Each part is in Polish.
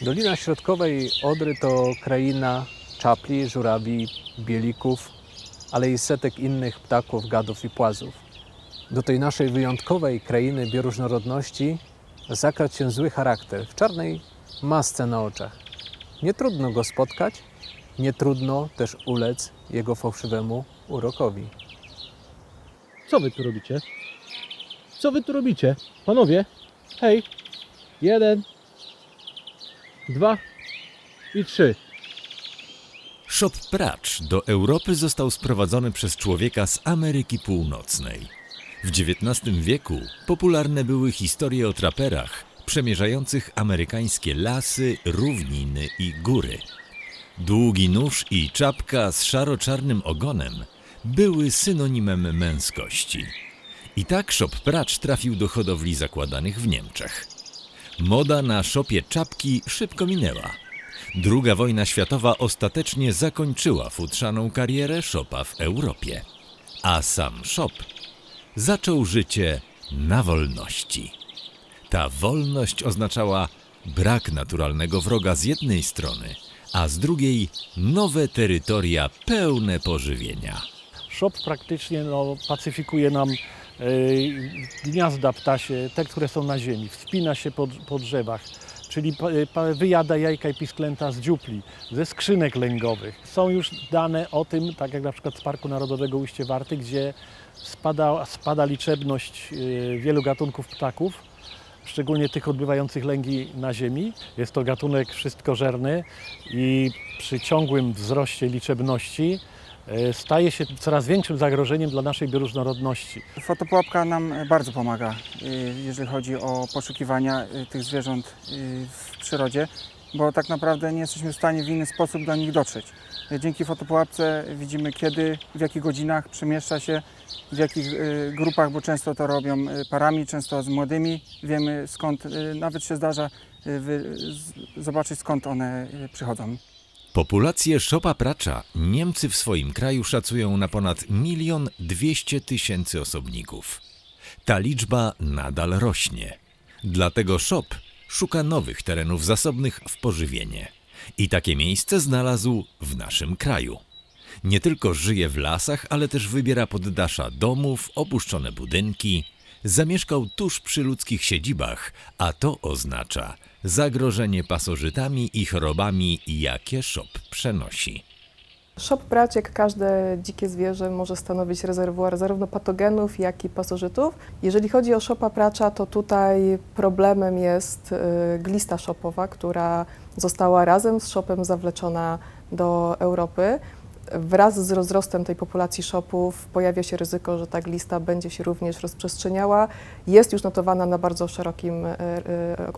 Dolina Środkowej Odry to kraina czapli, żurawi, bielików, ale i setek innych ptaków, gadów i płazów. Do tej naszej wyjątkowej krainy bioróżnorodności zakradł się zły charakter w czarnej masce na oczach. Nie trudno go spotkać, nie trudno też ulec jego fałszywemu urokowi. Co wy tu robicie? Co wy tu robicie? Panowie, hej. Jeden, dwa i trzy. Shop pracz do Europy został sprowadzony przez człowieka z Ameryki Północnej. W XIX wieku popularne były historie o traperach przemierzających amerykańskie lasy, równiny i góry. Długi nóż i czapka z szaro-czarnym ogonem były synonimem męskości. I tak shop pracz trafił do hodowli zakładanych w Niemczech. Moda na szopie czapki szybko minęła. Druga wojna światowa ostatecznie zakończyła futrzaną karierę szopa w Europie. A sam szop zaczął życie na wolności. Ta wolność oznaczała brak naturalnego wroga z jednej strony, a z drugiej nowe terytoria pełne pożywienia. Shop praktycznie no, pacyfikuje nam gniazda ptasie, te, które są na ziemi, wspina się po, po drzewach, czyli pa, wyjada jajka i pisklęta z dziupli, ze skrzynek lęgowych. Są już dane o tym, tak jak na przykład z Parku Narodowego Ujście Warty, gdzie spada, spada liczebność e, wielu gatunków ptaków, szczególnie tych odbywających lęgi na ziemi. Jest to gatunek wszystkożerny i przy ciągłym wzroście liczebności staje się coraz większym zagrożeniem dla naszej bioróżnorodności. Fotopułapka nam bardzo pomaga, y, jeżeli chodzi o poszukiwania y, tych zwierząt w przyrodzie, bo tak naprawdę nie jesteśmy w stanie w inny sposób do nich dotrzeć. Dzięki fotopułapce widzimy kiedy, w jakich godzinach przemieszcza się, w jakich grupach, bo często to robią parami, często z młodymi. Wiemy skąd, nawet się zdarza zobaczyć skąd one przychodzą. Populację szopa pracza Niemcy w swoim kraju szacują na ponad milion dwieście tysięcy osobników. Ta liczba nadal rośnie. Dlatego szop szuka nowych terenów zasobnych w pożywienie. I takie miejsce znalazł w naszym kraju. Nie tylko żyje w lasach, ale też wybiera poddasza domów, opuszczone budynki. Zamieszkał tuż przy ludzkich siedzibach, a to oznacza zagrożenie pasożytami i chorobami, jakie szop przenosi. Szop brać, jak każde dzikie zwierzę, może stanowić rezerwuar zarówno patogenów, jak i pasożytów. Jeżeli chodzi o szopa pracza, to tutaj problemem jest y, glista szopowa, która została razem z szopem zawleczona do Europy. Wraz z rozrostem tej populacji szopów pojawia się ryzyko, że ta glista będzie się również rozprzestrzeniała. Jest już notowana na bardzo szerokim y, y,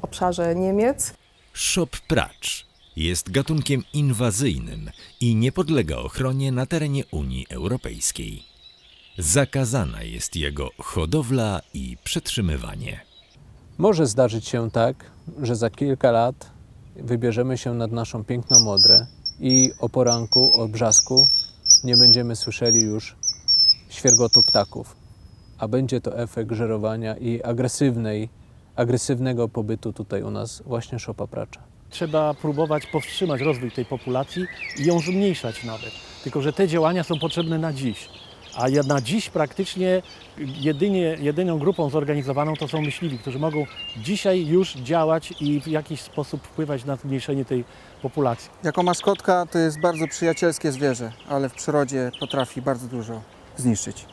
obszarze Niemiec. Szop pracz jest gatunkiem inwazyjnym i nie podlega ochronie na terenie Unii Europejskiej. Zakazana jest jego hodowla i przetrzymywanie. Może zdarzyć się tak, że za kilka lat wybierzemy się nad naszą piękną Odrę i o poranku, o brzasku nie będziemy słyszeli już świergotu ptaków, a będzie to efekt żerowania i agresywnej, agresywnego pobytu tutaj u nas właśnie szopa pracza. Trzeba próbować powstrzymać rozwój tej populacji i ją zmniejszać nawet. Tylko, że te działania są potrzebne na dziś. A na dziś praktycznie jedynie, jedyną grupą zorganizowaną to są myśliwi, którzy mogą dzisiaj już działać i w jakiś sposób wpływać na zmniejszenie tej populacji. Jako maskotka to jest bardzo przyjacielskie zwierzę, ale w przyrodzie potrafi bardzo dużo zniszczyć.